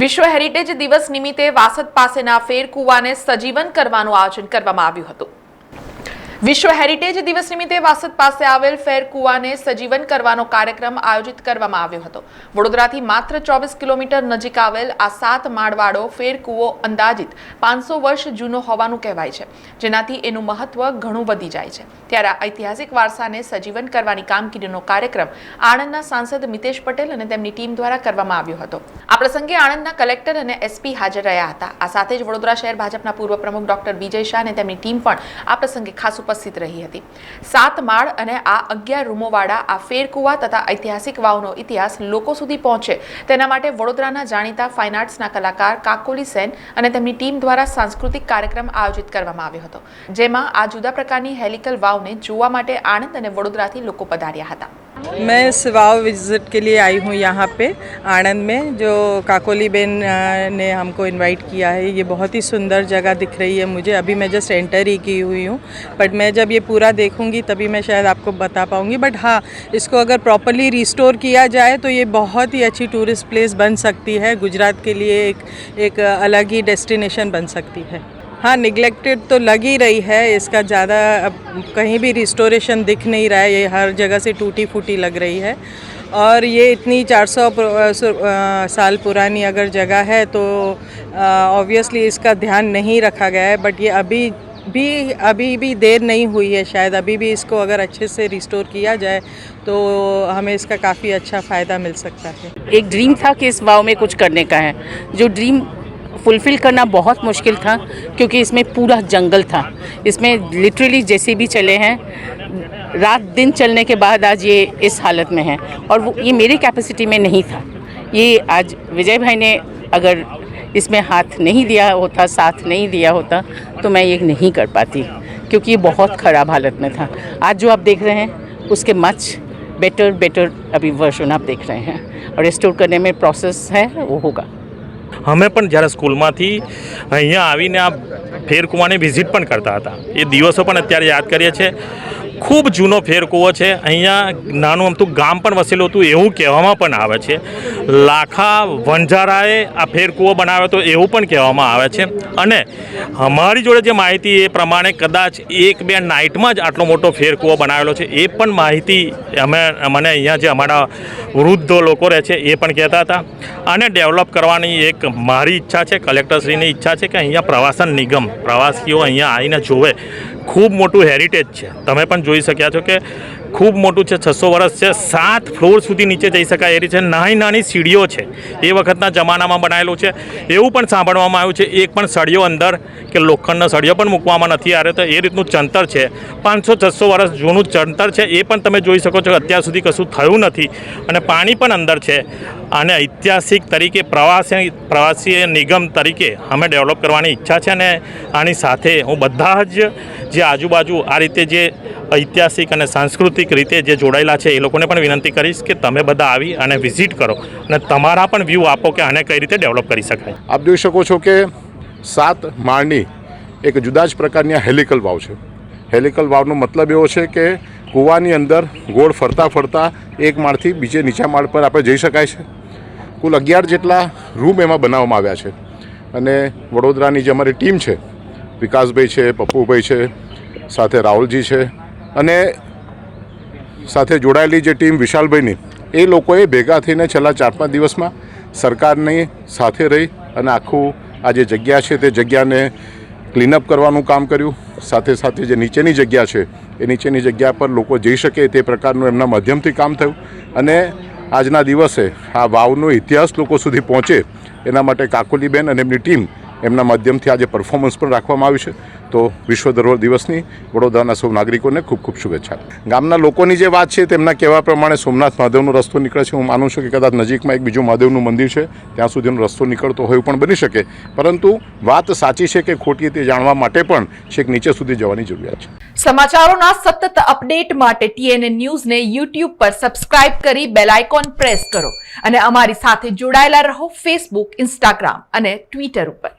વિશ્વ હેરિટેજ દિવસ નિમિત્તે વાસદ પાસેના ફેરકુવાને સજીવન કરવાનું આયોજન કરવામાં આવ્યું હતું. વિશ્વ હેરિટેજ દિવસ નિમિત્તે વાસદ પાસે આવેલ ફેર કુવાને સજીવન કરવાનો કાર્યક્રમ આયોજિત કરવામાં આવ્યો હતો. વડોદરાથી માત્ર ચોવીસ કિલોમીટર નજીક આવેલ આ સાત માળવાળો ફેર કૂવો અંદાજિત પાંચસો વર્ષ જૂનો હોવાનું કહેવાય છે, જેનાથી એનું મહત્વ ઘણું વધી જાય છે. ત્યારે આ ઐતિહાસિક વારસાને સજીવન કરવાની કામગીરીનો કાર્યક્રમ આણંદના સાંસદ મિતેશ પટેલ અને તેમની ટીમ દ્વારા કરવામાં આવ્યો હતો. આ પ્રસંગે આણંદના કલેક્ટર અને એસપી હાજર રહ્યા હતા. આ સાથે જ વડોદરા શહેર ભાજપના પૂર્વ પ્રમુખ ડોક્ટર વિજય શાહ અને તેમની ટીમ પણ આ પ્રસંગે ખાસ ઉપસ્થિત રહી હતી. સાત માળ અને આ અગિયાર રૂમોવાળા, આ ફેરકુવા તથા ઐતિહાસિક વાવનો ઇતિહાસ લોકો સુધી પહોંચે. તેના માટે વડોદરાના જાણીતા ફાઇન આર્ટ્સના કલાકાર કાકોલી સેન અને તેમની ટીમ દ્વારા સાંસ્કૃતિક કાર્યક્રમ આયોજિત કરવામાં આવ્યો હતો, જેમાં આ જુદા પ્રકારની હેલિકલ વાવને જોવા માટે આણંદ અને વડોદરાથી લોકો પધાર્યા હતા. मैं इस वाव विज़िट के लिए आई हूँ यहाँ पे, आनंद में, जो काकोली बेन ने हमको इनवाइट किया है। ये बहुत ही सुंदर जगह दिख रही है मुझे। अभी मैं जस्ट एंटर ही की हुई हूँ। बट मैं जब ये पूरा देखूँगी, तभी मैं शायद आपको बता पाऊँगी। बट हाँ इसको अगर प्रॉपरली रिस्टोर किया जाए तो ये बहुत ही अच्छी टूरिस्ट प्लेस बन सकती है। गुजरात के लिए एक एक अलग ही डेस्टिनेशन बन सकती है। हाँ निगलेक्टेड तो लग ही रही है, इसका ज़्यादा अब कहीं भी रिस्टोरेशन दिख नहीं रहा है, ये हर जगह से टूटी फूटी लग रही है। और ये इतनी 400 साल पुरानी अगर जगह है तो ऑब्वियसली इसका ध्यान नहीं रखा गया है बट ये अभी भी अभी भी देर नहीं हुई है शायद, अभी भी इसको अगर अच्छे से रिस्टोर किया जाए तो हमें इसका काफ़ी अच्छा फ़ायदा मिल सकता है। एक ड्रीम था कि इस वाव में कुछ करने का है। जो ड्रीम फुलफ़िल करना बहुत मुश्किल था, क्योंकि इसमें पूरा जंगल था। इसमें लिटरली जैसे भी चले हैं, रात दिन चलने के बाद आज ये इस हालत में है। और वो, ये मेरी कैपेसिटी में नहीं था। ये आज विजय भाई ने अगर इसमें हाथ नहीं दिया होता, साथ नहीं दिया होता तो मैं ये नहीं कर पाती, क्योंकि ये बहुत ख़राब हालत में था। आज जो आप देख रहे हैं, उसके मच बेटर बेटर अभी वर्जन आप देख रहे हैं। और रिस्टोर करने में प्रोसेस है, वो होगा। અમે પણ જ્યારે સ્કૂલમાંથી અહીંયા આવીને આ ફેરકુવાને વિઝિટ પણ કરતા હતા. એ દિવસો પણ અત્યારે યાદ કરીએ છીએ. ખૂબ જૂનો ફેરકુવો છે. અહીંયા નાનું અમથું ગામ પણ વસેલું હતું એવું કહેવામાં પણ આવે છે. લાખા વંજારાએ આ ફેરકુવો બનાવ્યો હતો એવું પણ કહેવામાં આવે છે. અને અમારી જોડે જે માહિતી એ પ્રમાણે કદાચ એક બે નાઇટમાં જ આટલો મોટો ફેરકુવો બનાવેલો છે, એ પણ માહિતી અમે, મને અહીંયા જે અમારા વૃદ્ધ લોકો રહે છે એ પણ કહેતા હતા. અને ડેવલપ કરવાની એક મારી ઈચ્છા છે, કલેક્ટરશ્રીની ઈચ્છા છે કે અહીંયા પ્રવાસન નિગમ, પ્રવાસીઓ અહીંયા આવીને જોવે. ખૂબ મોટું હેરિટેજ છે. તમે પણ જોઈ શક્યા છો કે ખૂબ મોટું છે, છસો વર્ષ છે, સાત ફ્લોર સુધી નીચે જઈ શકાય એ રીતે નાની નાની સીડીઓ છે, એ વખતના જમાનામાં બનાવેલું છે. એવું પણ સાંભળવામાં આવ્યું છે, એક પણ સળિયો અંદર કે લોખંડનો સળિયો પણ મૂકવામાં નથી આવ્યો તો એ રીતનું ચંતર છે. પાંચસો, છસો વર્ષ જૂનું ચંતર છે, એ પણ તમે જોઈ શકો છો અત્યાર સુધી કશું થયું નથી અને પાણી પણ અંદર છે. અને ઐતિહાસિક તરીકે પ્રવાસી પ્રવાસી નિગમ તરીકે અમે ડેવલપ કરવાની ઈચ્છા છે અને આની સાથે હું બધા જ જે આજુબાજુ આ રીતે જે ઐતિહાસિક અને સાંસ્કૃતિક રીતે જે જોડાયેલા છે, એ લોકોને પણ વિનંતી કરીશ કે તમે બધા આવી અને વિઝિટ કરો અને તમારા પણ વ્યૂ આપો કે આને કઈ રીતે ડેવલપ કરી શકાય. આપ જોઈ શકો છો કે સાત માળની એક જુદા જ પ્રકારની આ હેલિકલ વાવ છે. હેલિકલ વાવનો મતલબ એવો છે કે કૂવાની અંદર ગોળ ફરતા ફરતા એક માળથી બીજે નીચા માળ પર આપણે જઈ શકાય છે. કુલ અગિયાર જેટલા રૂમ એમાં બનાવવામાં આવ્યા છે. અને વડોદરાની જે અમારી ટીમ છે, વિકાસભાઈ છે, પપ્પુભાઈ છે, સાથે રાહુલજી છે અને સાથે જોડાયેલી જે ટીમ વિશાલભાઈની, એ લોકોએ ભેગા થઈને છેલ્લા ચાર પાંચ દિવસમાં સરકારની સાથે રહી અને આખું આ જે જગ્યા છે તે જગ્યાને ક્લીનઅપ કરવાનું કામ કર્યું. સાથે સાથે જે નીચેની જગ્યા છે, એ નીચેની જગ્યા પર લોકો જઈ શકે તે પ્રકારનું એમના માધ્યમથી કામ થયું. અને આજના દિવસે આ વાવનો ઇતિહાસ લોકો સુધી પહોંચે એના માટે કાકોલીબેન અને એમની ટીમ એમના માધ્યમથી આજે પરફોર્મન્સ પણ રાખવામાં આવ્યું છે. તો વિશ્વ ધરોહર દિવસની વડોદરાના સૌ નાગરિકોને ખૂબ ખૂબ શુભેચ્છા. ગામના લોકોની જે વાત છે તેમના કહેવા પ્રમાણે સોમનાથ મહાદેવનો રસ્તો નીકળે છે. હું માનું છું કે કદાચ નજીકમાં એક બીજું મહાદેવનું મંદિર છે, ત્યાં સુધીનો રસ્તો નીકળતો હોય પણ બની શકે. પરંતુ વાત સાચી છે કે ખોટી તે જાણવા માટે પણ છેક નીચે સુધી જવાની જરૂરિયાત છે. સમાચારોના સતત અપડેટ માટે ટીએનએ ન્યૂઝને યુટ્યુબ પર સબસ્ક્રાઇબ કરી બેલ આઇકોન પ્રેસ કરો. અને અમારી સાથે જોડાયેલા રહો ફેસબુક ઇન્સ્ટાગ્રામ અને ટ્વિટર ઉપર.